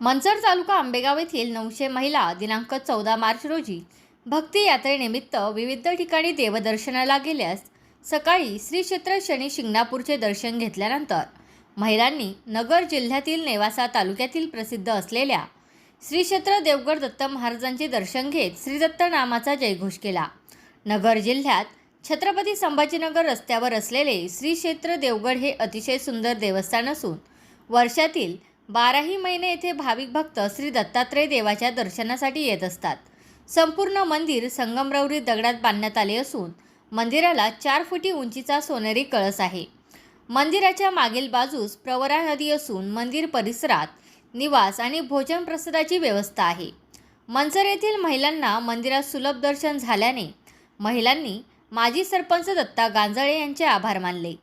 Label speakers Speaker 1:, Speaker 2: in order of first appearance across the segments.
Speaker 1: मंचर तालुका आंबेगाव येथील नऊशे महिला दिनांक चौदा मार्च रोजी भक्ती यात्रेनिमित्त विविध ठिकाणी देवदर्शनाला गेल्यास सकाळी श्री क्षेत्र शनी शिंगणापूरचे दर्शन घेतल्यानंतर महिलांनी नगर जिल्ह्यातील नेवासा तालुक्यातील प्रसिद्ध असलेल्या श्री क्षेत्र देवगड दत्त महाराजांचे दर्शन घेत श्रीदत्त नामाचा जयघोष केला. नगर जिल्ह्यात छत्रपती संभाजीनगर रस्त्यावर असलेले श्री क्षेत्र देवगड हे अतिशय सुंदर देवस्थान असून वर्षातील बाराही महिने येथे भाविक भक्त श्री दत्तात्रय देवाच्या दर्शनासाठी येत असतात. संपूर्ण मंदिर संगमरवरी दगडात बांधण्यात आले असून मंदिराला चार फुटी उंचीचा सोनेरी कळस आहे. मंदिराच्या मागील बाजूस प्रवरा नदी असून मंदिर परिसरात निवास आणि भोजन प्रसादाची व्यवस्था आहे. मंचर येथील महिलांना मंदिरात सुलभ दर्शन झाल्याने महिलांनी माजी सरपंच दत्ता गांजळे यांचे आभार मानले.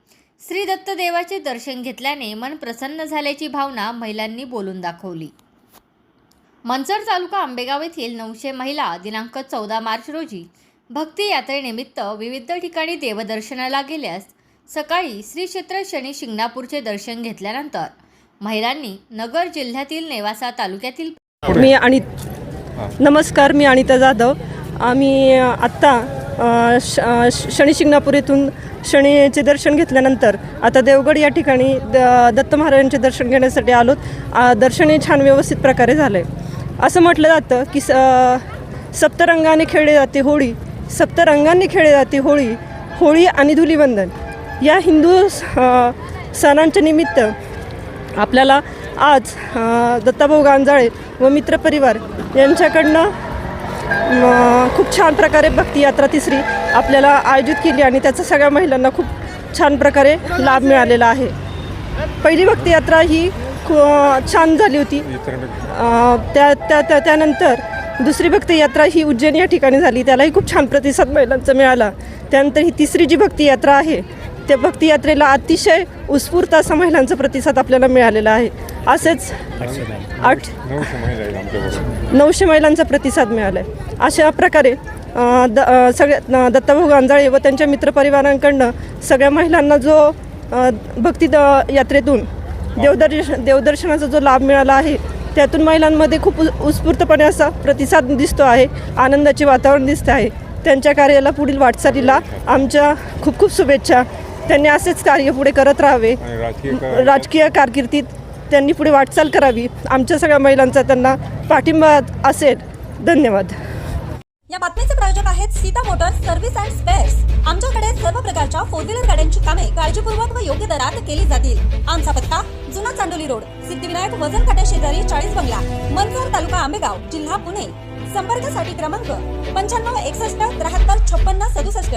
Speaker 1: श्री दत्त देवाचे दर्शन घेतल्याने मन प्रसन्न झाल्याची भावना महिलांनी बोलून दाखवली. मंचर तालुका आंबेगाव येथील नऊशे महिला दिनांक चौदा मार्च रोजी भक्ती यात्रेनिमित्त विविध ठिकाणी देवदर्शनाला गेल्यास सकाळी श्री क्षेत्र शनी शिंगणापूरचे दर्शन घेतल्यानंतर महिलांनी नगर जिल्ह्यातील नेवासा तालुक्यातील
Speaker 2: मी आणि नमस्कार मी अनिता जाधव. आम्ही आत्ता श शनी शिंगणापूर येथून शनीचे दर्शन घेतल्यानंतर आता देवगड या ठिकाणी द दत्त महाराजांचे दर्शन घेण्यासाठी आलोत. दर्शन हे छान व्यवस्थित प्रकारे झालं आहे असं म्हटलं जातं की स सप्तरंगाने खेळली जाते होळी. सप्तरंगांनी खेळली जाते होळी होळी आणि धुलीवंदन. या हिंदू स- सणांच्या निमित्त आपल्याला आज दत्ताभाऊ गांजाळे व मित्रपरिवार यांच्याकडनं खूप छान प्रकारे भक्ती यात्रा तिसरी आपल्याला आयोजित केली आणि त्याचा सगळ्या महिलांना खूप छान प्रकारे लाभ मिळालेला आहे. पहिली भक्ती यात्रा ही छान झाली होती. त्या त्या त्या त्यानंतर दुसरी भक्ती यात्रा ही उज्जैन या ठिकाणी झाली. त्यालाही खूप छान प्रतिसाद महिलांचा मिळाला. त्यानंतर ही तिसरी जी भक्ती यात्रा आहे त्या भक्ती यात्रेला अतिशय उत्स्फूर्त असा महिलांचा प्रतिसाद आपल्याला मिळालेला आहे. असेच आठ
Speaker 3: नऊशे
Speaker 2: महिलांचा प्रतिसाद मिळाला आहे अशा प्रकारे द सगळ्या दत्ताभाऊ गांजाळे व त्यांच्या मित्रपरिवारांकडनं सगळ्या महिलांना जो भक्ती द यात्रेतून देवदर्श देवदर्शनाचा जो लाभ मिळाला आहे त्यातून महिलांमध्ये खूप उत्स्फूर्तपणे असा प्रतिसाद दिसतो आहे आनंदाचे वातावरण दिसते आहे. त्यांच्या कार्याला पुढील वाटचालीला आमच्या खूप खूप शुभेच्छा. त्यांनी असेच कार्य पुढे करत राहावे. राजकीय कारकिर्दीत त्यांनी पुढे वाटचाल करावी. आमच्या सगळ्या महिलांचा त्यांना पाठिंबा असेल. धन्यवाद.
Speaker 4: या बातमीचे प्रायोजक आहेत Sita motors service and spares. आमच्याकडे सर्व प्रकारच्या फोर व्हीलर गाड्यांची कामे काळजीपूर्वक व योग्य दरात केली जातील. आमचा पत्ता जुना चांडोली रोड सिद्धिविनायक वजन काट्या शेजारी चाळीस बंगला मनसर तालुका आंबेगाव जिल्हा पुणे. संपर्कासाठी क्रमांक पंच्याण्णव एकसष्ट त्र्याहत्तर छप्पन्न सदुसष्ट.